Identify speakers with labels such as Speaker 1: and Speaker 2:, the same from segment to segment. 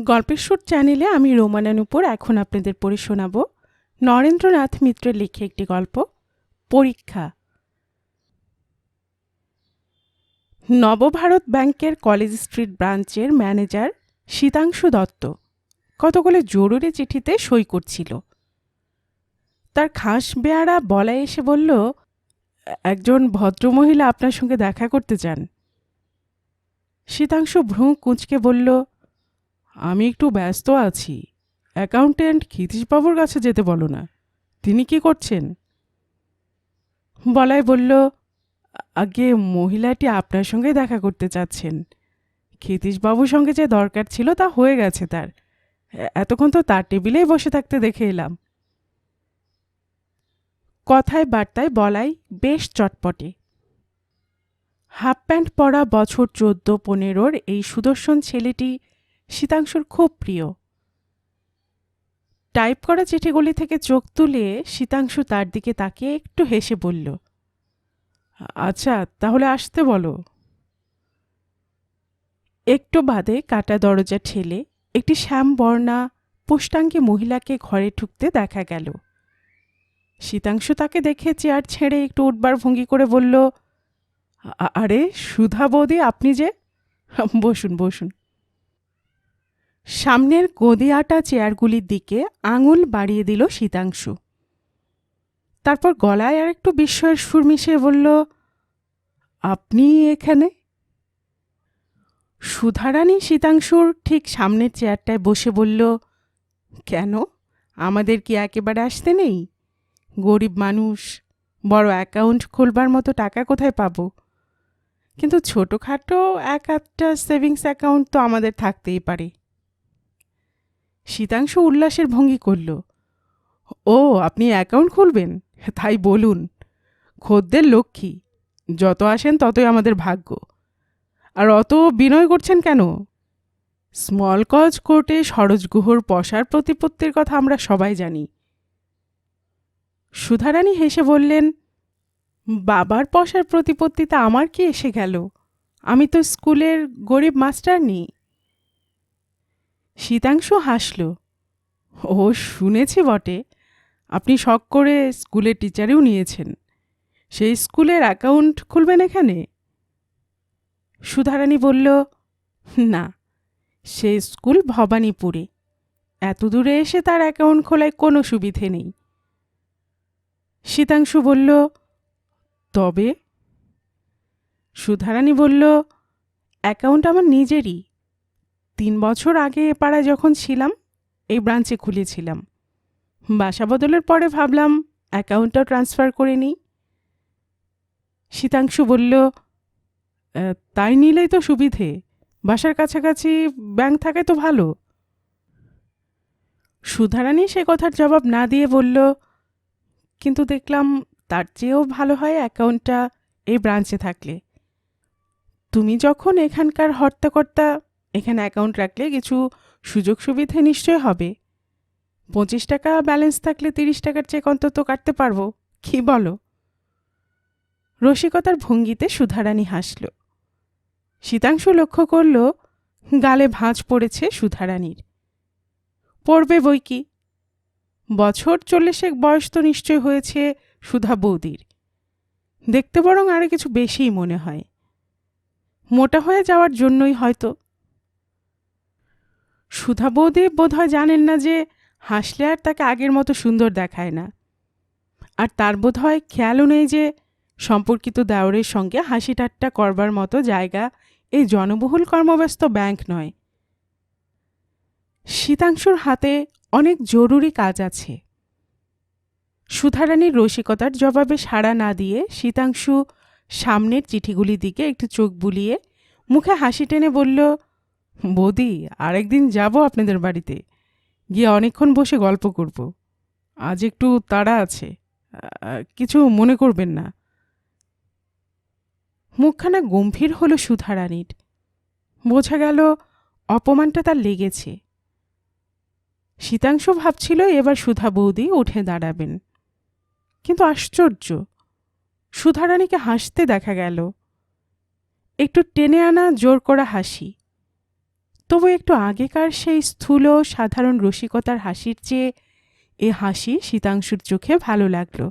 Speaker 1: গল্পের সুর চ্যানেলে আমি রোমানের রোমানানুপুর এখন আপনাদের পড়ে শোনাব নরেন্দ্রনাথ মিত্রের লিখে একটি গল্প, পরীক্ষা। নবভারত ব্যাংকের কলেজ স্ট্রিট ব্রাঞ্চের ম্যানেজার শীতাংশু দত্ত কতগুলো জরুরি চিঠিতে সই করছিল। তার খাস বেয়ারা বলায় এসে বলল, একজন ভদ্রমহিলা আপনার সঙ্গে দেখা করতে চান। শীতাংশু ভ্রু কুঁচকে বলল আমি একটু ব্যস্ত আছি। অ্যাকাউন্টেন্ট ক্ষিতীশবাবুর কাছে যেতে বলো না। তিনি কি করছেন? বলাই বলল, আগে মহিলাটি আপনার সঙ্গে দেখা করতে চাচ্ছেন। ক্ষিতীশবাবুর সঙ্গে যে দরকার ছিল তা হয়ে গেছে তার। এতক্ষণ তো তার টেবিলেই বসে থাকতে দেখে এলাম। কথায় বার্তায় বলাই বেশ চটপটে। হাফ প্যান্ট পরা বছর চোদ্দ, পনেরোর এই সুদর্শন ছেলেটি শীতাংশুর খুব প্রিয়। টাইপ করা চিঠিগুলি থেকে চোখ তুলে শীতাংশু তার দিকে তাকিয়ে একটু হেসে বলল আচ্ছা তাহলে আসতে বলো। একটু বাদে কাটা দরজা ঠেলে একটি শ্যামবর্ণা পুষ্টাঙ্গী মহিলাকে ঘরে ঢুকতে দেখা গেল। শীতাংশু তাকে দেখে চেয়ার ছেড়ে একটু উঠবার ভঙ্গি করে বলল আরে সুধা বৌদি, আপনি যে? বসুন বসুন। সামনের গদি আটা চেয়ারগুলির দিকে আঙুল বাড়িয়ে দিল শীতাংশু। তারপর গলায় আর একটু বিস্ময়ের সুর মিশিয়ে বলল, আপনি এখানে? সুধারানী শীতাংশুর ঠিক সামনের চেয়ারটায় বসে বলল, কেন? আমাদের কি একেবারে আসতে নেই? গরিব মানুষ, বড় অ্যাকাউন্ট খুলবার মতো টাকা কোথায় পাবো? কিন্তু ছোটোখাটো এক আধটা সেভিংস অ্যাকাউন্ট তো আমাদের থাকতেই পারে। শীতাংশু উল্লাসের ভঙ্গি করল। ও, আপনি অ্যাকাউন্ট খুলবেন? তাই বলুন। খদ্দের লক্ষ্মী। যত আসেন ততই আমাদের ভাগ্য। আর অত বিনয় করছেন কেন? স্মল কজ কোর্টে সরোজগুহর পশার প্রতিপত্তির কথা আমরা সবাই জানি। সুধারানী হেসে বললেন, বাবার পশার প্রতিপত্তিতে আমার কি এসে গেল? আমি তো স্কুলের গরিব মাস্টার নি। শীতাংশু হাসল। ও শুনেছি বটে, আপনি শখ করে স্কুলের টিচারেও নিয়েছেন। সেই স্কুলের অ্যাকাউন্ট খুলবেন এখানে? সুধারানী বলল, না, সে স্কুল ভবানীপুরে। এত দূরে এসে তার অ্যাকাউন্ট খোলায় কোনো সুবিধে নেই। শীতাংশু বলল, তবে? সুধারানী বলল, অ্যাকাউন্ট আমার নিজেরই। তিন বছর আগে এ পাড়ায় যখন ছিলাম, এই ব্রাঞ্চে খুলেছিলাম। বাসা বদলের পরে ভাবলাম অ্যাকাউন্টটাও ট্রান্সফার করে নিই। শীতাংশু বলল তাই নিলেই তো সুবিধে। বাসার কাছাকাছি ব্যাংক থাকায় তো ভালো। সুধারানী সে কথার জবাব না দিয়ে বলল, কিন্তু দেখলাম তার চেয়েও ভালো হয় অ্যাকাউন্টটা এই ব্রাঞ্চে থাকলে। তুমি যখন এখানকার হর্তাকর্তা এখানে অ্যাকাউন্ট রাখলে কিছু সুযোগ সুবিধে নিশ্চয় হবে। পঁচিশ টাকা ব্যালেন্স থাকলে তিরিশ টাকার চেক অন্তত কাটতে পারব, কি বলো? রসিকতার ভঙ্গিতে সুধারানী হাসল। শীতাংশু লক্ষ্য করল, গালে ভাঁজ পড়েছে সুধারানীর। পড়বে বই কি? বছর চল্লিশেক বয়স তো নিশ্চয় হয়েছে সুধা বৌদির। দেখতে বরং আরও কিছু বেশিই মনে হয়। মোটা হয়ে যাওয়ার জন্যই হয়তো সুধা বৌদি বোধহয় জানেন না যে হাসলে আর তাকে আগের মতো সুন্দর দেখায় না। আর তার বোধহয় খেয়ালও নেই যে সম্পর্কিত দেওরের সঙ্গে হাসি ঠাট্টা করবার মতো জায়গা এই জনবহুল কর্মব্যস্ত ব্যাংক নয়। শীতাংশুর হাতে অনেক জরুরি কাজ আছে। সুধারানীর রসিকতার জবাবে সাড়া না দিয়ে শীতাংশু সামনের চিঠিগুলির দিকে একটু চোখ বুলিয়ে মুখে হাসি টেনে বলল বৌদি, আরেকদিন যাব আপনাদের বাড়িতে। গিয়ে অনেকক্ষণ বসে গল্প করব। আজ একটু তাড়া আছে। কিছু মনে করবেন না। মুখখানা গম্ভীর হলো সুধারানীর। বোঝা গেল অপমানটা তার লেগেছে। শীতাংশু ভাবছিল এবার সুধা বৌদি উঠে দাঁড়াবেন। কিন্তু আশ্চর্য, সুধারানীকে হাসতে দেখা গেল। একটু টেনে আনা জোর করা হাসি। তবু একটু আগেকার সেই স্থূল, সাধারণ রসিকতার হাসির চেয়ে এ হাসি শীতাংশুর চোখে ভালো লাগল।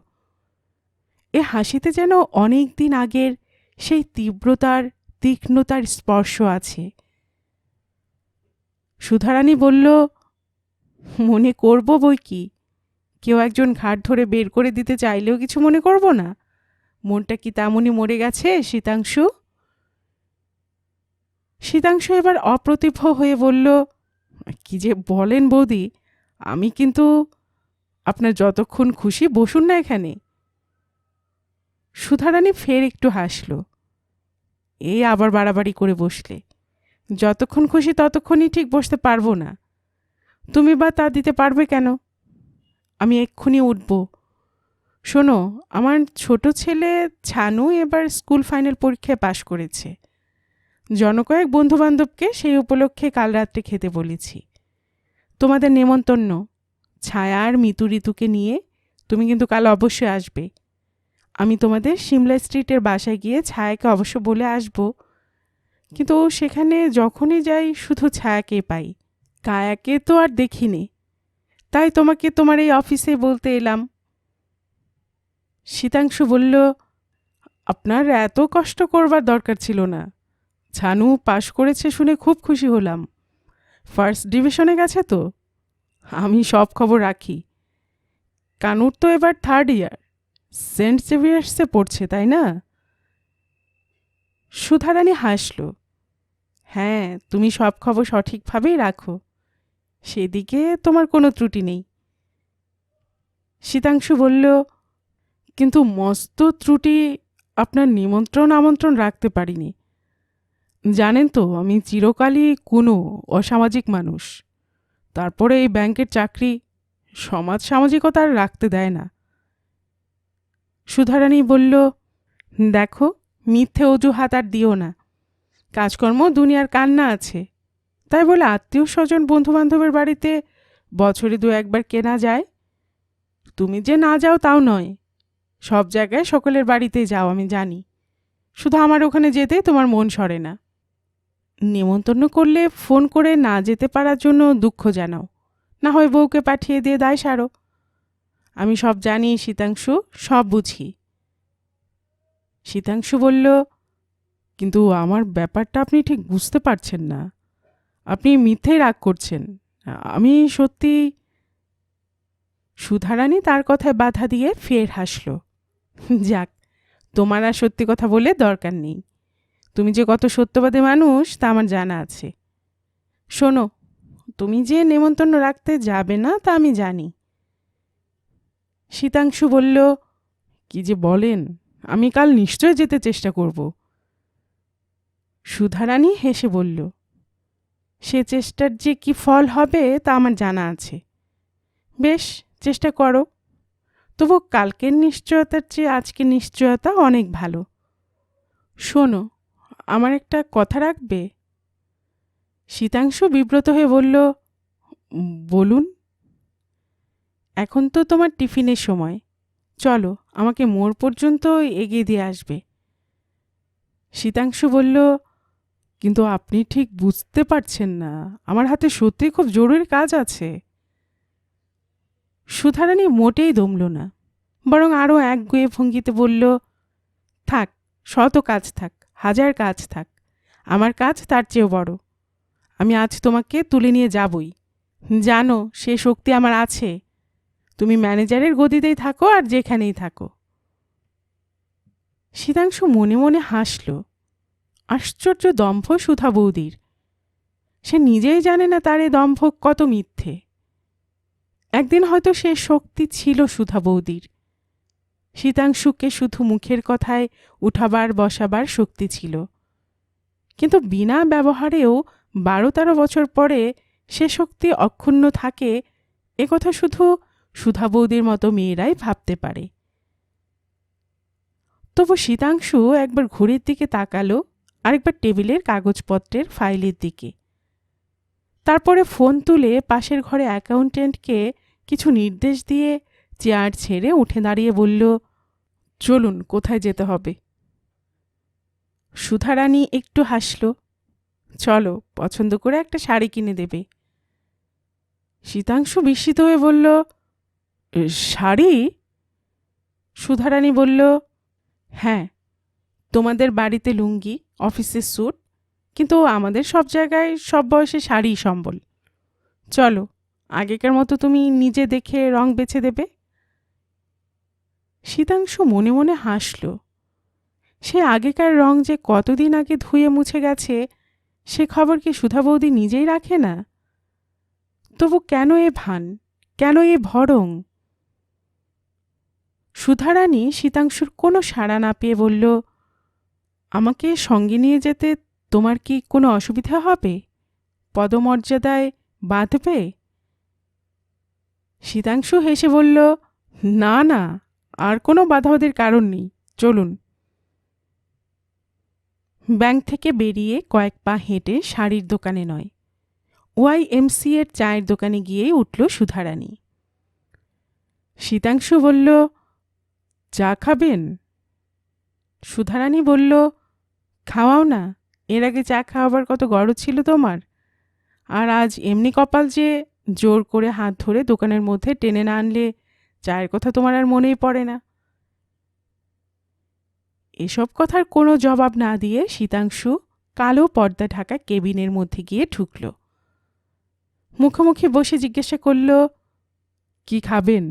Speaker 1: এ হাসিতে যেন অনেক দিন আগের সেই তীব্রতার, তীক্ষ্ণতার স্পর্শ আছে। সুধারানী বলল, মনে করব বই কি? কেউ একজন ঘাট ধরে বের করে দিতে চাইলেও কিছু মনে করব না? মনটা কি তেমনই মরে গেছে, শীতাংশু? শীতাংশু এবার অপ্রতিভ হয়ে বলল, কি যে বলেন বৌদি, আমি কিন্তু আপনার যতক্ষণ খুশি বসুন না এখানে। সুধারানী ফের একটু হাসল। এই আবার বাড়াবাড়ি করে বসলে, যতক্ষণ খুশি ততক্ষণই ঠিক বসতে পারব না। তুমি বা তা দিতে পারবে কেন? আমি এক্ষুনি উঠব। শোনো, আমার ছোট ছেলে ছানু এবার স্কুল ফাইনাল পরীক্ষায় পাশ করেছে। জনকয়েক বন্ধুবান্ধবকে সেই উপলক্ষে কাল রাত্রে খেতে বলেছি। তোমাদের নেমন্তন্ন, ছায়া আর মিতু ঋতুকে নিয়ে তুমি কিন্তু কাল অবশ্যই আসবে। আমি তোমাদের সিমলা স্ট্রিটের বাসায় গিয়ে ছায়াকে অবশ্য বলে আসব। কিন্তু সেখানে যখনই যাই শুধু ছায়াকে পাই। কায়াকে তো আর দেখিনি। তাই তোমাকে তোমার এই অফিসে বলতে এলাম। শীতাংশু বলল, আপনার এত কষ্ট করবার দরকার ছিল না। ছানু পাশ করেছে শুনে খুব খুশি হলাম। ফার্স্ট ডিভিশনে গেছে তো। আমি সব খবর রাখি। কানুর তো এবার থার্ড ইয়ার সেন্ট জেভিয়ার্সে পড়ছে, তাই না? সুধারানী হাসল। হ্যাঁ তুমি সব খবর সঠিকভাবেই রাখো। সেদিকে তোমার কোনো ত্রুটি নেই। শীতাংশু বলল, কিন্তু মস্ত ত্রুটি আপনার নিমন্ত্রণ আমন্ত্রণ রাখতে পারিনি। জানেন তো, আমি চিরকালই কোনো, অসামাজিক মানুষ। তারপরে এই ব্যাংকের চাকরি সমাজ সামাজিকতা আর রাখতে দেয় না। সুধারানী বলল, দেখো, মিথ্যে অজুহাত আর দিও না। কাজকর্ম, দুনিয়ার কান্না আছে তাই বলে আত্মীয় স্বজন, বন্ধুবান্ধবের বাড়িতে বছরে দু একবার কেনা যায়। তুমি যে না যাও তাও নয়। সব জায়গায় সকলের বাড়িতেই যাও, আমি জানি। শুধু আমার ওখানে যেতে তোমার মন সরে না। নেমন্তন্ন করলে ফোন করে না যেতে পারার জন্য দুঃখ জানাও। না হয় বউকে পাঠিয়ে দিয়ে দায় সারো। আমি সব জানি, শীতাংশু, সব বুঝি। শীতাংশু বলল, কিন্তু আমার ব্যাপারটা আপনি ঠিক বুঝতে পারছেন না। আপনি মিথ্যেই রাগ করছেন। আমি সত্যি সুধারানী তার কথায় বাধা দিয়ে ফের হাসল। যাক, তোমার আর সত্যি কথা বলে দরকার নেই। তুমি যে কত সত্যবাদী মানুষ, তা আমার জানা আছে। শোনো, তুমি যে নেমন্তন্ন রাখতে যাবে না, তা আমি জানি। শীতাংশু বলল, কি যে বলেন, আমি কাল নিশ্চয় যেতে চেষ্টা করব। সুধারানী হেসে বলল, সে চেষ্টার যে কি ফল হবে, তা আমার জানা আছে। বেশ, চেষ্টা করো। তবু কালকের নিশ্চয়তার চেয়ে আজকের নিশ্চয়তা অনেক ভালো। শোনো আমার একটা কথা রাখবে? শীতাংশু বিব্রত হয়ে বলল, বলুন। এখন তো তোমার টিফিনের সময়। চলো, আমাকে মোড় পর্যন্ত এগিয়ে দিয়ে আসবে। শীতাংশু বলল, কিন্তু আপনি ঠিক বুঝতে পারছেন না। আমার হাতে সত্যি খুব জরুরি কাজ আছে। সুধারানী মোটেই দমল না, বরং আরও এক গুয়ে ভঙ্গিতে বলল, থাক, শত কাজ থাক। হাজার কাজ থাক। আমার কাজ তার চেয়েও বড়। আমি আজ তোমাকে তুলে নিয়ে যাবই। জানো, সে শক্তি আমার আছে। তুমি ম্যানেজারের গদিতেই থাকো আর যেখানেই থাকো। শীতাংশু মনে মনে হাসল। আশ্চর্য দম্ভ সুধা বৌদির। সে নিজেই জানে না তার এ দম্ভ কত মিথ্যে। একদিন হয়তো সে শক্তি ছিল সুধা বৌদির। শীতাংশুকে শুধু মুখের কথায় উঠাবার, বসাবার শক্তি ছিল। কিন্তু বিনা ব্যবহারেও বারো তেরো বছর পরে সে শক্তি অক্ষুণ্ণ থাকে কথা শুধু সুধা বৌদির মতো মেয়েরাই ভাবতে পারে। তবু শীতাংশু একবার ঘড়ির দিকে তাকালো, আরেকবার টেবিলের কাগজপত্রের ফাইলের দিকে। তারপরে ফোন তুলে পাশের ঘরে অ্যাকাউন্টেন্টকে কিছু নির্দেশ দিয়ে চেয়ার ছেড়ে উঠে দাঁড়িয়ে বলল, চলুন, কোথায় যেতে হবে? সুধারানী একটু হাসল, চলো, পছন্দ করে একটা শাড়ি কিনে দেবে। শীতাংশু বিস্মিত হয়ে বলল, শাড়ি? সুধারানী বলল হ্যাঁ তোমাদের বাড়িতে লুঙ্গি অফিসের স্যুট, কিন্তু আমাদের সব জায়গায় সব বয়সে শাড়ি সম্বল। চলো, আগেকার মতো তুমি নিজে দেখে রং বেছে দেবে। শীতাংশু মনে মনে হাসল। সে আগেকার রং যে কতদিন আগে ধুয়ে মুছে গেছে, সে খবর কি সুধা বৌদি নিজেই রাখে না? তবু কেন এ ভান? কেন এ ভরং? সুধারানী শীতাংশুর কোনো সাড়া না পেয়ে বলল, আমাকে সঙ্গে নিয়ে যেতে তোমার কি কোনো অসুবিধা হবে? পদমর্যাদায় বাঁধবে? শীতাংশু হেসে বলল, না না আর কোনো বাধাবাধির কারণ নেই। চলুন। ব্যাংক থেকে বেরিয়ে কয়েক পা হেঁটে শাড়ির দোকানে নয়। ওয়াই এমসি এর চায়ের দোকানে গিয়েই উঠল সুধারানী। শীতাংশু বলল, চা খাবেন? সুধারানী বলল, খাওয়াও না। এর আগে চা খাওয়াবার কত গরজ ছিল তোমার? আর আজ এমনি কপাল যে জোর করে হাত ধরে দোকানের মধ্যে টেনে না আনলে চায়ের কথা তোমার আর মনেই পড়ে না। এসব কথার কোনো জবাব না দিয়ে শীতাংশু কালো পর্দা ঢাকা কেবিনের মধ্যে গিয়ে ঢুকল। মুখোমুখি বসে জিজ্ঞাসা করল, কি খাবেন?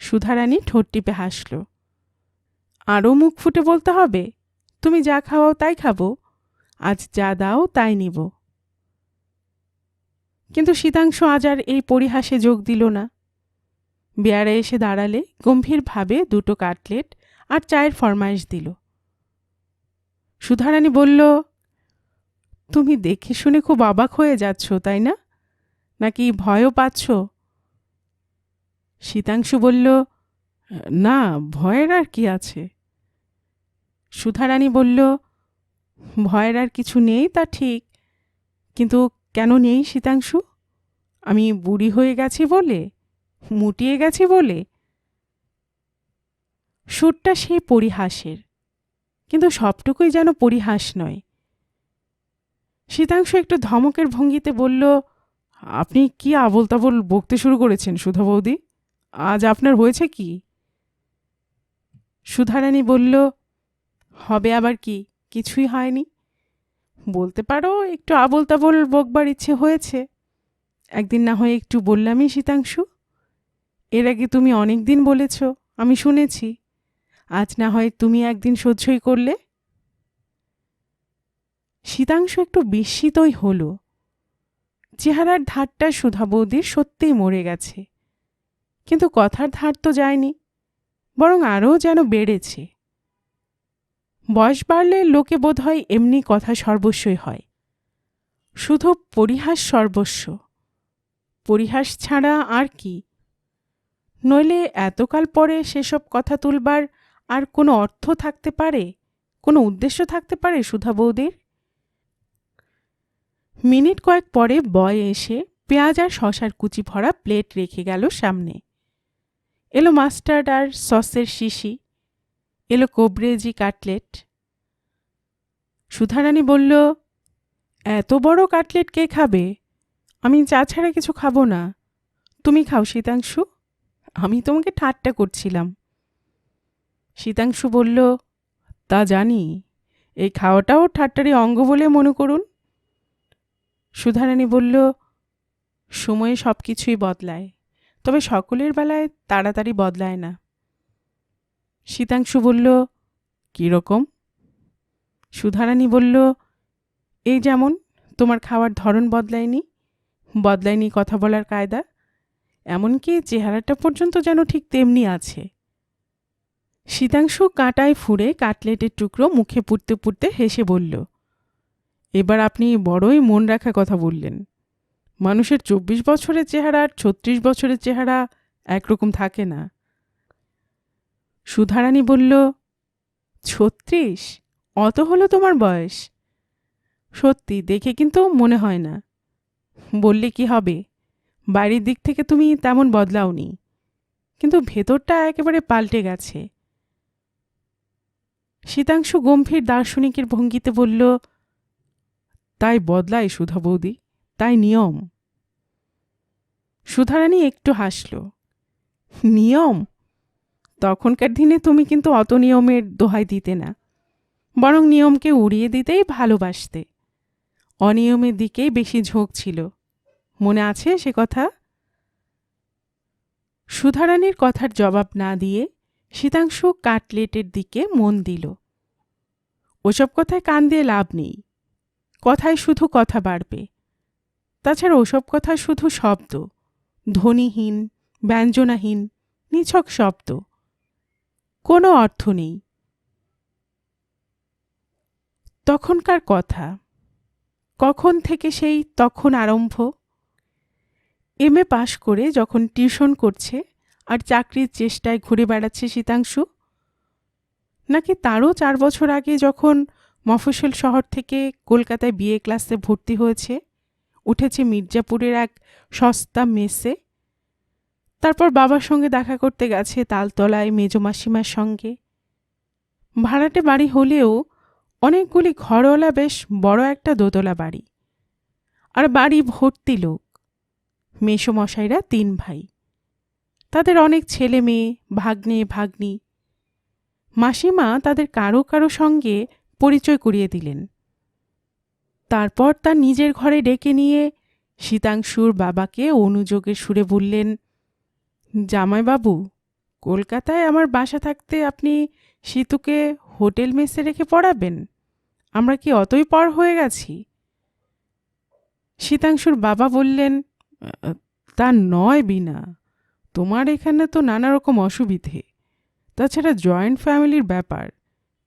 Speaker 1: সুধারানী ঠোঁট টিপে হাসল, আরও মুখ ফুটে বলতে হবে? তুমি যা খাওয়াও তাই খাব, আজ যা দাও তাই নিব। কিন্তু শীতাংশ আজ আর এই পরিহাসে যোগ দিল না। বেয়ারে এসে দাঁড়ালে গম্ভীরভাবে দুটো কাটলেট আর চায়ের ফরমাইশ দিল। সুধারানী বলল, তুমি দেখে শুনে খুব অবাক হয়ে যাচ্ছ, তাই না? নাকি ভয়ও পাচ্ছ? শীতাংশু বলল, না, ভয়ের আর কি আছে? সুধারানী বলল, ভয়ের আর কিছু নেই তা ঠিক, কিন্তু কেন নেই শীতাংশু? আমি বুড়ি হয়ে গেছি বলে? মুটিয়ে গেছি বলে? সুরটা সেই পরিহাসের। কিন্তু সবটুকুই যেন পরিহাস নয়। শীতাংশু একটু ধমকের ভঙ্গিতে বলল, আপনি কি আবল তাবল বকতে শুরু করেছেন সুধা বৌদি? আজ আপনার হয়েছে কি? সুধারানী বলল, হবে আবার কি? কিছুই হয়নি। বলতে পারো, একটু আবল তাবল বকবার ইচ্ছে হয়েছে। একদিন না হয় একটু বললামই শীতাংশু। এর আগে তুমি অনেক দিন বলেছ, আমি শুনেছি। আজ না হয় তুমি একদিন সহ্যই করলে? শীতাংশু একটু বিস্মিতই হল। চেহারার ধারটা সুধা বৌদির সত্যিই মরে গেছে। কিন্তু কথার ধার তো যায়নি, বরং আরও যেন বেড়েছে। বয়স বাড়লে লোকে বোধ হয় এমনি কথা সর্বস্বই হয়। শুধু পরিহাস সর্বস্ব। পরিহাস ছাড়া আর কি? নইলে এতকাল পরে সেসব কথা তুলবার আর কোনো অর্থ থাকতে পারে? কোনো উদ্দেশ্য থাকতে পারে সুধা বৌদির? মিনিট কয়েক পরে বয় এসে পেঁয়াজ আর শশার কুচি ভরা প্লেট রেখে গেল সামনে। এলো মাস্টার্ড আর সসের শিশি, এলো কোবরেজি কাটলেট। সুধারানী বলল, এত বড় কাটলেট কে খাবে? আমি চা ছাড়া কিছু খাব না। তুমি খাও শীতাংশু। আমি তোমাকে ঠাট্টা করছিলাম। শীতাংশু বলল, তা জানি, এই খাওয়াটাও ঠাট্টারই অঙ্গ বলে মনে করুন। সুধারানী বলল, সময়ে সব কিছুই বদলায়, তবে সকলের বেলায় তাড়াতাড়ি বদলায় না। শীতাংশু বলল কীরকম সুধারানী বলল, এই যেমন, তোমার খাওয়ার ধরন বদলায়নি বদলায়নি কথা বলার কায়দা। এমনকি চেহারাটা পর্যন্ত যেন ঠিক তেমনি আছে। শীতাংশু কাঁটায় ফুঁড়ে কাটলেটের টুকরো মুখে পুড়তে পুড়তে হেসে বলল, এবার আপনি বড়ই মন রাখা কথা বললেন। মানুষের চব্বিশ বছরের চেহারা আর ছত্রিশ বছরের চেহারা একরকম থাকে না। সুধারানী বলল, ছত্রিশ? অত হলো তোমার বয়স? সত্যি, দেখে কিন্তু মনে হয় না। বললে কি হবে? বাড়ির দিক থেকে তুমি তেমন বদলাওনি। কিন্তু ভেতরটা একেবারে পাল্টে গেছে। শীতাংশু গম্ভীর দার্শনিকের ভঙ্গিতে বলল, তাই বদলায় সুধা বৌদি, তাই নিয়ম। সুধারানী একটু হাসল, নিয়ম? তখনকার দিনে তুমি কিন্তু অত নিয়মের দোহাই দিতে না। বরং নিয়মকে উড়িয়ে দিতেই ভালোবাসতে। অনিয়মের দিকেই বেশি ঝোঁক ছিল। মনে আছে সে কথা? সুধারানীর কথার জবাব না দিয়ে শীতাংশু কাটলেটের দিকে মন দিল। ওসব কথায় কান দিয়ে লাভ নেই। কথায় শুধু কথা বাড়বে। তাছাড়া ওসব কথা শুধু শব্দ। ধ্বনিহীন, ব্যঞ্জনাহীন, নিছক শব্দ। কোনো অর্থ নেই। তখনকার কথা। কখন থেকে সেই তখন আরম্ভ? এম এ পাশ করে যখন টিউশন করছে আর চাকরির চেষ্টায় ঘুরে বেড়াচ্ছে শীতাংশু, নাকি তারও চার বছর আগে যখন মফস্বল শহর থেকে কলকাতায় বিএ ক্লাসে ভর্তি হয়েছে, উঠেছে মির্জাপুরের এক সস্তা মেসে, তারপর বাবার সঙ্গে দেখা করতে গেছে তালতলায় মেজো মাসিমার সঙ্গে। ভাড়াটে বাড়ি হলেও অনেকগুলি ঘরওয়ালা বেশ বড় একটা দোতলা বাড়ি। আর বাড়ি ভর্তি লোক। মেসোমশাইরা তিন ভাই। তাদের অনেক ছেলে মেয়ে ভাগ্নে ভাগ্নি। মাসিমা তাদের কারও কারও সঙ্গে পরিচয় করিয়ে দিলেন। তারপর তার নিজের ঘরে ডেকে নিয়ে শীতাংশুর বাবাকে অনুযোগের সুরে বললেন জামাইবাবু কলকাতায় আমার বাসা থাকতে আপনি সীতুকে হোটেল মেসে রেখে পড়াবেন? আমরা কি অতই পর হয়ে গেছি? শীতাংশুর বাবা বললেন "আহ, তা নয় বিনা তোমার এখানে তো নানা রকম অসুবিধে। তাছাড়া জয়েন্ট ফ্যামিলির ব্যাপার,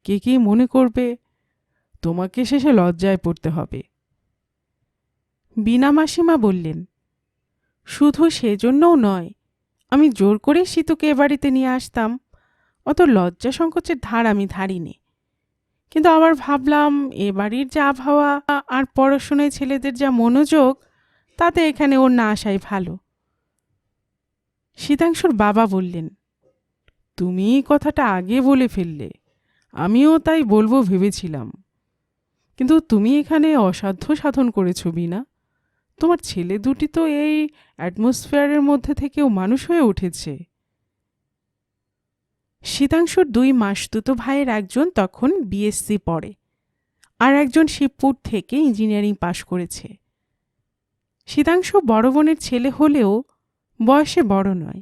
Speaker 1: কে কী মনে করবে? তোমাকে শেষে লজ্জায় পড়তে হবে। বিনা মাসিমা বললেন, শুধু সেজন্যও নয়, আমি জোর করে সীতুকে এ বাড়িতে নিয়ে আসতাম। অত লজ্জা সংকোচের ধার আমি ধারিনি। কিন্তু আবার ভাবলাম, এ বাড়ির যা আবহাওয়া আর পড়াশোনায় ছেলেদের যা মনোযোগ তাতে এখানে ওর না আসাই ভালো। শীতাংশুর বাবা বললেন, তুমি কথাটা আগে বলে ফেললে, আমিও তাই বলব ভেবেছিলাম। কিন্তু তুমি এখানে অসাধ্য সাধন করেছ বিনা তোমার ছেলে দুটি তো এই অ্যাটমসফিয়ারের মধ্যে থেকেও মানুষ হয়ে উঠেছে। শীতাংশুর দুই মাসতুতো ভাইয়ের একজন তখন বিএসসি পড়ে, আর একজন শিবপুর থেকে ইঞ্জিনিয়ারিং পাশ করেছে। শীতাংশু বড় বোনের ছেলে হলেও বয়সে বড় নয়।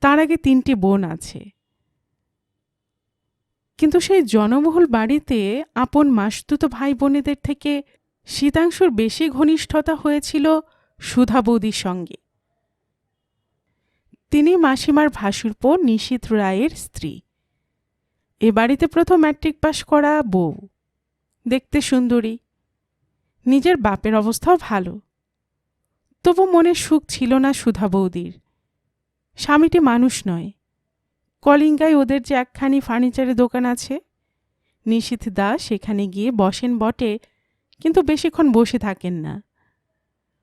Speaker 1: তার আগে তিনটি বোন আছে। কিন্তু সেই জনবহুল বাড়িতে আপন মাসতুতো ভাই বোনেদের থেকে শীতাংশুর বেশি ঘনিষ্ঠতা হয়েছিল সুধা বৌদির সঙ্গে। তিনি মাসিমার ভাসুরপো নিশীথ রায়ের স্ত্রী। এ বাড়িতে প্রথম ম্যাট্রিক পাশ করা বউ। দেখতে সুন্দরী। নিজের বাপের অবস্থাও ভালো। তবু মনে সুখ ছিল না সুধা বৌদির। স্বামীটি মানুষ নয়। কলিঙ্গায় ওদের যে একখানি ফার্নিচারের দোকান আছে, নিশীথ দাস সেখানে গিয়ে বসেন বটে, কিন্তু বেশিক্ষণ বসে থাকেন না।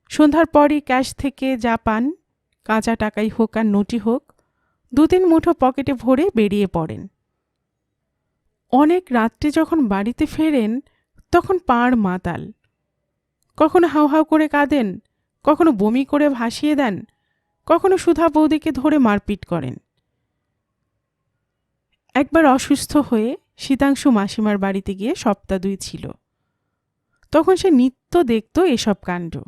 Speaker 1: সন্ধ্যার পরই ক্যাশ থেকে যা পান, কাঁচা টাকাই হোক আর নোটি হোক দু তিন মুঠো পকেটে ভরে বেরিয়ে পড়েন। অনেক রাত্রে যখন বাড়িতে ফেরেন, তখন পাড় মাতাল। কখনো হাউ হাউ করে কাঁদেন কখনো বমি করে ভাসিয়ে দেন, কখনো সুধা বৌদিকে ধরে মারপিট করেন। একবার অসুস্থ হয়ে শীতাংশু মাসিমার বাড়িতে গিয়ে সপ্তাহ দুই ছিল। তখন সে নিত্য দেখত এসব কাণ্ড।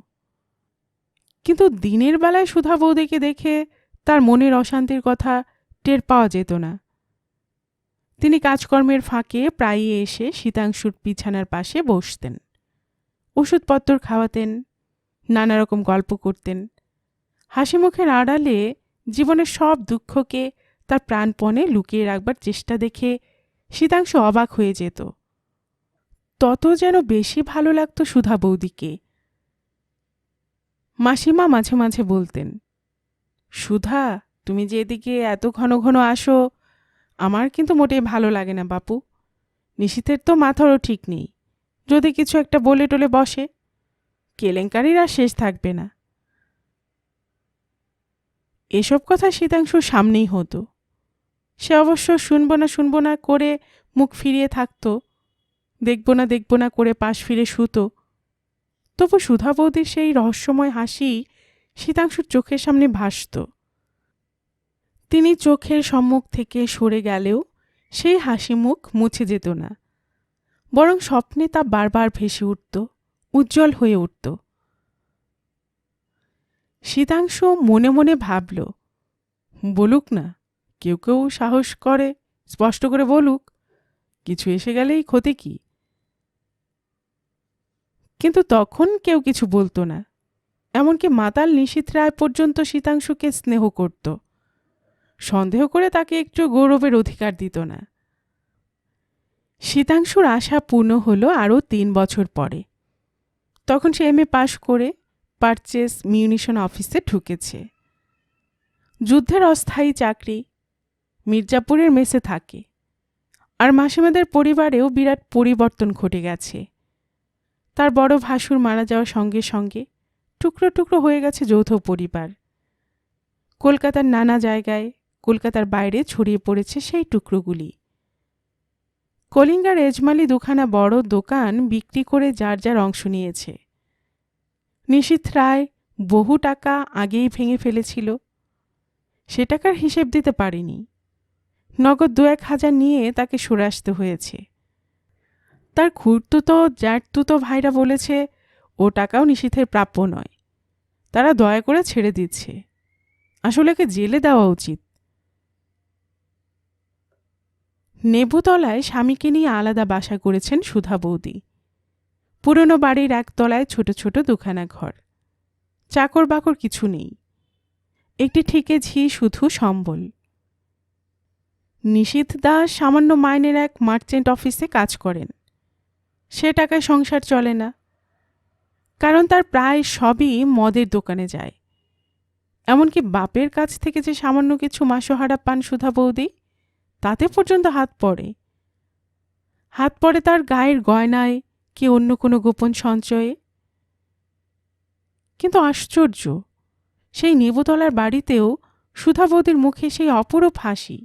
Speaker 1: কিন্তু দিনের বেলায় সুধা বৌদিকে দেখে তার মনের অশান্তির কথা টের পাওয়া যেত না। তিনি কাজকর্মের ফাঁকে প্রায়ই এসে শীতাংশুর বিছানার পাশে বসতেন। ওষুধপত্র খাওয়াতেন নানা রকম গল্প করতেন। হাসি মুখের আড়ালে জীবনের সব দুঃখকে তার প্রাণপণে লুকিয়ে রাখবার চেষ্টা দেখে শীতাংশ অবাক হয়ে যেত। তত যেন বেশি ভালো লাগতো সুধা বৌদিকে। মাসিমা মাঝে মাঝে বলতেন, সুধা, তুমি যে এদিকে এত ঘন ঘন আসো, আমার কিন্তু মোটেই ভালো লাগে না বাপু। নিশীথের তো মাথারও ঠিক নেই। যদি কিছু একটা বলে টলে বসে কেলেঙ্কারির আর শেষ থাকবে না। এসব কথা শীতাংশুর সামনেই হতো। সে অবশ্য শুনব না শুনব না করে মুখ ফিরিয়ে থাকতো, দেখব না দেখব না করে পাশ ফিরে শুতো। তবু সুধা বৌদির সেই রহস্যময় হাসি শীতাংশুর চোখের সামনে ভাসত। তিনি চোখের সম্মুখ থেকে সরে গেলেও সেই হাসি মুখ মুছে যেত না, বরং স্বপ্নে তা বারবার ভেসে উঠত। উজ্জ্বল হয়ে উঠত। শীতাংশু মনে মনে ভাবল, বলুক না, কেউ কেউ সাহস করে, স্পষ্ট করে বলুক, কিছু এসে গেলেই ক্ষতি কি? কিন্তু তখন কেউ কিছু বলতো না, এমনকি মাতাল নিশীথ রায় পর্যন্ত শীতাংশুকে স্নেহ করত। সন্দেহ করে তাকে একটু গৌরবের অধিকার দিত না। শীতাংশুর আশা পূর্ণ হলো আরও তিন বছর পরে। তখন সে এম এ পাশ করে পারচেস মিউনিশন অফিসে ঢুকেছে। যুদ্ধের অস্থায়ী চাকরি মির্জাপুরের মেসে থাকে। আর মাসিমাদের পরিবারেও বিরাট পরিবর্তন ঘটে গেছে। তার বড় ভাসুর মারা যাওয়ার সঙ্গে সঙ্গে টুকরো টুকরো হয়ে গেছে যৌথ পরিবার। কলকাতার নানা জায়গায় কলকাতার বাইরে ছড়িয়ে পড়েছে সেই টুকরোগুলি। কলিঙ্গার এজমালি দুখানা বড় দোকান বিক্রি করে যার যার অংশ নিয়েছে। নিশীথ রায় বহু টাকা আগেই ভেঙে ফেলেছিল। সে টাকার হিসেব দিতে পারিনি। নগদ দু এক হাজার নিয়ে তাকে সরে আসতে হয়েছে। তার খুঁড়তুতো, জ্যাঠতুতো ভাইরা বলেছে, ও টাকাও নিশীথের প্রাপ্য নয়। তারা দয়া করে ছেড়ে দিচ্ছে। আসলে একে জেলে দেওয়া উচিত। নেবুতলায় স্বামীকে নিয়ে আলাদা বাসা করেছেন সুধা বৌদি। পুরনো বাড়ির একতলায় ছোট ছোট দুখানা ঘর। চাকর বাকর কিছু নেই। একটি ঠিকে ঝি শুধু সম্বল। নিশীথ দাস সামান্য মাইনের এক মার্চেন্ট অফিসে কাজ করেন। সে টাকায় সংসার চলে না। কারণ তার প্রায় সবই মদের দোকানে যায়। এমনকি বাপের কাছ থেকে যে সামান্য কিছু মাসোহারা পান সুধা বৌদি তাতে পর্যন্ত হাত পড়ে। হাত পড়ে তার গায়ের গয়নায় কি অন্য কোনো গোপন সঞ্চয়ে? কিন্তু আশ্চর্য, সেই নেবতলার বাড়িতেও সুধা বৌদির মুখে সেই অপরূপ হাসি।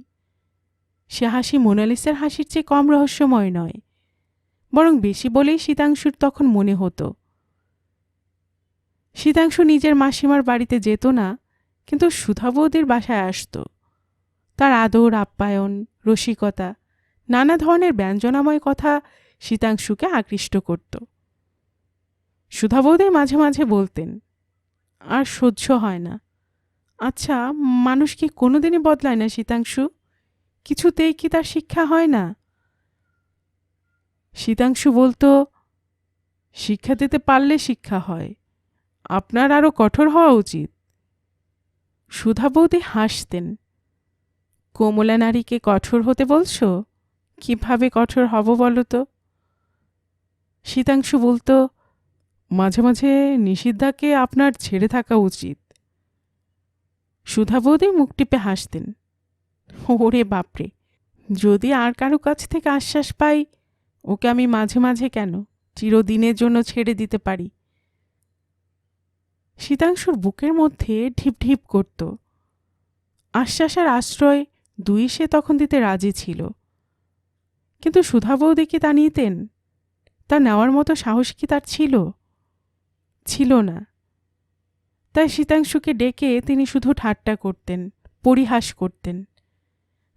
Speaker 1: সে হাসি মোনালিসের হাসির চেয়ে কম রহস্যময় নয়, বরং বেশি বলেই শীতাংশুর তখন মনে হতো। শীতাংশু নিজের মাসিমার বাড়িতে যেত না, কিন্তু সুধা বৌদির বাসায় আসত। তার আদর, আপ্যায়ন, রসিকতা, নানা ধরনের ব্যঞ্জনাময় কথা শীতাংশুকে আকৃষ্ট করত। সুধা বৌদি মাঝে মাঝে বলতেন, আর সহ্য হয় না। আচ্ছা মানুষ কি কোনোদিনই বদলায় না শীতাংশু? কিছুতেই কি তার শিক্ষা হয় না? শীতাংশু বলতো, শিক্ষা দিতে পারলে শিক্ষা হয়। আপনার আরও কঠোর হওয়া উচিত। সুধা বৌদি হাসতেন। কোমলা নারীকে কঠোর হতে বলছো? কীভাবে কঠোর হব বলো তো? শীতাংশু বলতো, মাঝে মাঝে নিষিদ্ধাকে আপনার ছেড়ে থাকা উচিত। সুধা বৌদি মুখ টিপে হাসতেন, ওরে বাপরে, যদি আর কারও কাছ থেকে আশ্বাস পাই, ওকে আমি মাঝে মাঝে কেন চিরদিনের জন্য ছেড়ে দিতে পারি? শীতাংশুর বুকের মধ্যে ঢিপ ঢিপ করত। আশ্বাসের আশ্রয় দুই সে তখন দিতে রাজি ছিল। কিন্তু সুধা বৌদি কি তা নিতেন? তা নেওয়ার মতো সাহস কি তার ছিল? ছিল না। তাই শীতাংশুকে ডেকে তিনি শুধু ঠাট্টা করতেন, পরিহাস করতেন।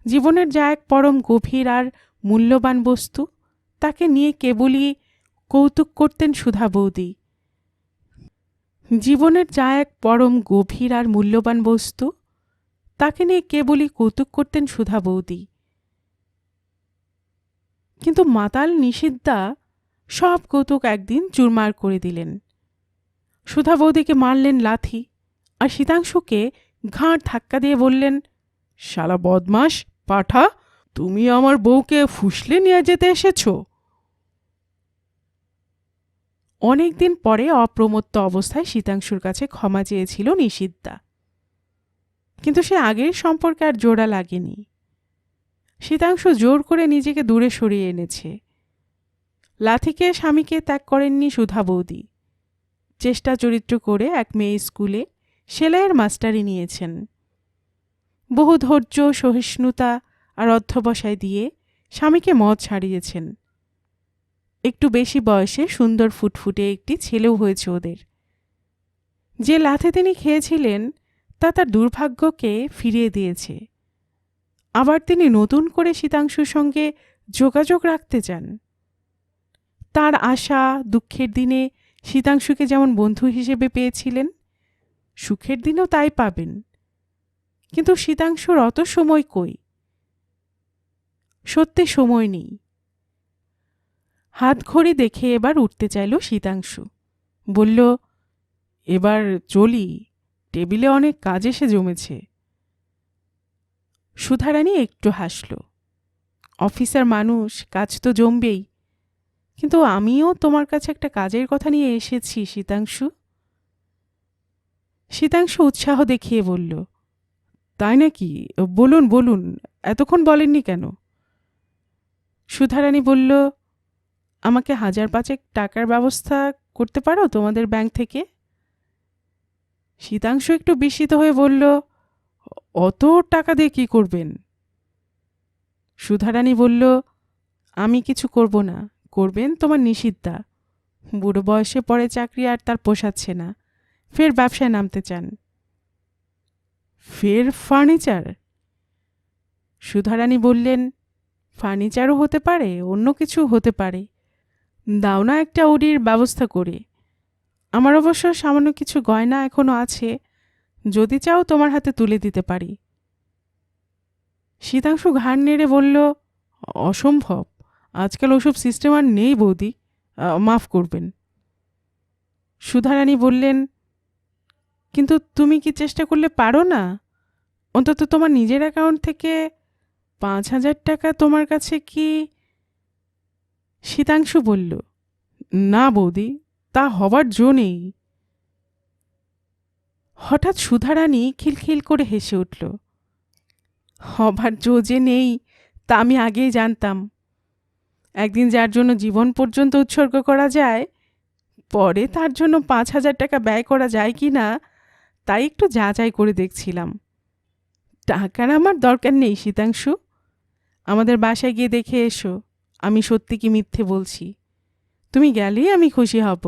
Speaker 1: জীবনের যা এক পরম গভীর আর মূল্যবান বস্তু, তাকে নিয়ে কেবলই কৌতুক করতেন সুধা বৌদি। জীবনের যা এক পরম গভীর আর মূল্যবান বস্তু তাকে নিয়ে কেবলই কৌতুক করতেন সুধা বৌদি। কিন্তু মাতাল নিষিদ্ধা সব কৌতুক একদিন চুরমার করে দিলেন। সুধা বৌদিকে মারলেন লাথি আর শীতাংশুকে ঘাড় ধাক্কা দিয়ে বললেন, শালা বদমাস পাঠা, তুমি আমার বউকে ফুসলে নিয়ে যেতে এসেছ? অনেকদিন পরে অপ্রমত্ত অবস্থায় শীতাংশুর কাছে ক্ষমা চেয়েছিল নিষিদ্ধা। কিন্তু সে আগের সম্পর্কে আর জোড়া লাগেনি। শীতাংশ জোর করে নিজেকে দূরে সরিয়ে এনেছে। লাথিকে স্বামীকে ত্যাগ করেননি সুধা বৌদি। চেষ্টা চরিত্র করে এক মেয়ে স্কুলে সেলাইয়ের মাস্টারি নিয়েছেন। বহু ধৈর্য, সহিষ্ণুতা আর অধ্যবসায় দিয়ে স্বামীকে মদ ছাড়িয়েছেন। একটু বেশি বয়সে সুন্দর ফুটফুটে একটি ছেলেও হয়েছে ওদের। যে লাথে তিনি খেয়েছিলেন তা তার দুর্ভাগ্যকে ফিরিয়ে দিয়েছে। আবার তিনি নতুন করে শীতাংশুর সঙ্গে যোগাযোগ রাখতে চান। তার আশা, দুঃখের দিনে শীতাংশুকে যেমন বন্ধু হিসেবে পেয়েছিলেন, সুখের দিনেও তাই পাবেন। কিন্তু শীতাংশুর অত সময় কই? সত্যি সময় নেই। হাত ঘড়ি দেখে এবার উঠতে চাইল শীতাংশু। বলল, এবার চলি। টেবিলে অনেক কাজ এসে জমেছে। সুধারানী একটু হাসল। অফিসার মানুষ, কাজ তো জমবেই। কিন্তু আমিও তোমার কাছে একটা কাজের কথা নিয়ে এসেছি, শীতাংশু। শীতাংশু উৎসাহ দেখিয়ে বলল, তাই নাকি? বলুন বলুন, এতক্ষণ বলেননি কেন? সুধারানী বলল, আমাকে হাজার পাঁচেক টাকার ব্যবস্থা করতে পারো তোমাদের ব্যাংক থেকে? শীতাংশু একটু বিস্মিত হয়ে বলল, অত টাকা দিয়ে কি করবেন? সুধারানী বলল, আমি কিছু করব না, করবেন তোমার নিষিদ্ধা। বুড়ো বয়সে পরে চাকরি আর তার পোষাচ্ছে না, ফের ব্যবসায় নামতে চান। ফের ফার্নিচার? সুধারানী বললেন, ফার্নিচারও হতে পারে, অন্য কিছু হতে পারে। দাও না একটা ওডির ব্যবস্থা করে। আমার অবশ্য সামান্য কিছু গয়না এখনও আছে, যদি চাও তোমার হাতে তুলে দিতে পারি। শীতাংশু ঘাড় নেড়ে বলল, অসম্ভব, আজকাল ওসব সিস্টেম আর নেই বৌদি মাফ করবেন। সুধারানী বললেন, কিন্তু তুমি কি চেষ্টা করলে পারো না? অন্তত তোমার নিজের অ্যাকাউন্ট থেকে পাঁচ হাজার টাকা তোমার কাছে কি? শীতাংশু বলল, না বৌদি তা হবার জো নেই। হঠাৎ সুধারানী খিলখিল করে হেসে উঠল, হবার জো যে নেই, তা আমি আগেই জানতাম। একদিন যার জন্য জীবন পর্যন্ত উৎসর্গ করা যায়, পরে তার জন্য পাঁচ হাজার টাকা ব্যয় করা যায় কি না, তাই একটু যাচাই করে দেখছিলাম। টাকার আমার দরকার নেই, শীতাংশু। আমাদের বাসায় গিয়ে দেখে এসো, আমি সত্যি কি মিথ্যে বলছি। তুমি গেলেই আমি খুশি হব।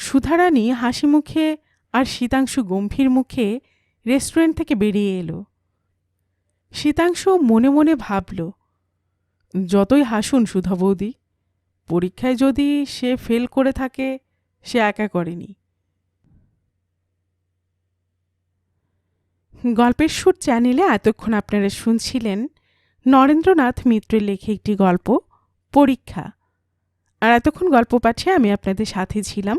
Speaker 1: সুধারানী হাসি মুখে আর শীতাংশু গম্ভীর মুখে রেস্টুরেন্ট থেকে বেরিয়ে এলো। শীতাংশু মনে মনে ভাবল, যতই হাসুন সুধা বৌদি, পরীক্ষায় যদি সে ফেল করে থাকে, সে একা করেনি। গল্পের সুর চ্যানেলে এতক্ষণ আপনারা শুনছিলেন নরেন্দ্রনাথ মিত্রের লেখে একটি গল্প, পরীক্ষা। আর এতক্ষণ গল্প পাঠে আমি আপনাদের সাথে ছিলাম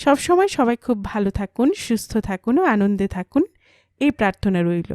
Speaker 1: সবসময় সবাই খুব ভালো থাকুন সুস্থ থাকুন ও আনন্দে থাকুন। এই প্রার্থনা রইল।